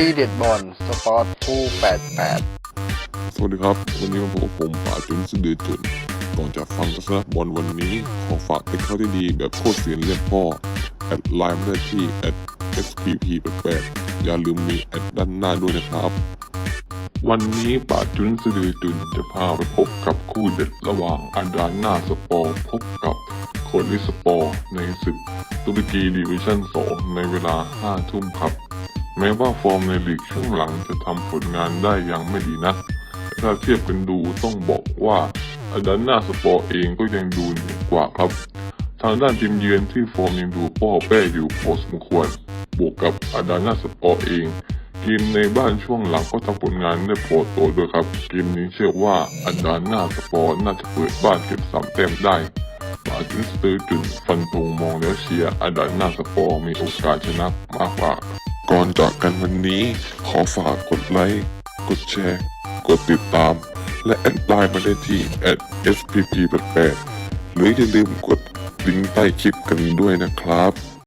ที่เด็ดบอลสปอร์ตผู้ 88 สวัสดีครับ วันนี้มาพบกับผมป่าจุนสุดเดือจุนก่อนจะฟังกระแสบอลวันนี้ ขอฝากเป็นข้าที่ดีแบบโคตรเสียนเรียกพ่อ แอดไลน์มาได้ที่แอด @spp 88อย่าลืมมีแอดด้านหน้าด้วยนะครับ วันนี้ป่าจุนสะดือจุนจะพาไปพบกับคู่เด็ดระหว่างอาดาน่าสปอร์พบกับโคลิสปอร์ในศึกตุรกีดิวิชั่น2ในเวลา5ทุ่มครับ แม้ว่าฟอร์มในลีกช่วงหลังจะทำผลงานได้ยังไม่ดีนักแต่ถ้าเทียบกันดูต้องบอกว่าอดาน่าสปอร์เองก็ยังดูเหนือกว่าครับ ทางด้านทีมเยือนที่ฟอร์มยังดูป้อแป้อยู่พอสมควร บวกกับอดาน่าสปอร์เองเกมในบ้านช่วงหลังก็ทำผลงานได้พอตัวด้วยครับ เกมนี้เชื่อว่าอาดาน่าสปอร์น่าจะเปิดบ้านเก็บสามแต้มได้บาจินสเตอร์จุนฟันธงมองแล้วเชียร์อดาน่าสปอร์มีโอกาสชนะมากกว่า ก่อนจากกันวันนี้ ขอฝากกดไลค์ กดแชร์ กดติดตาม และแอดไลน์มาได้ที่ @spp88 หรืออย่าลืมกดลิงก์ใต้คลิปกันด้วยนะครับ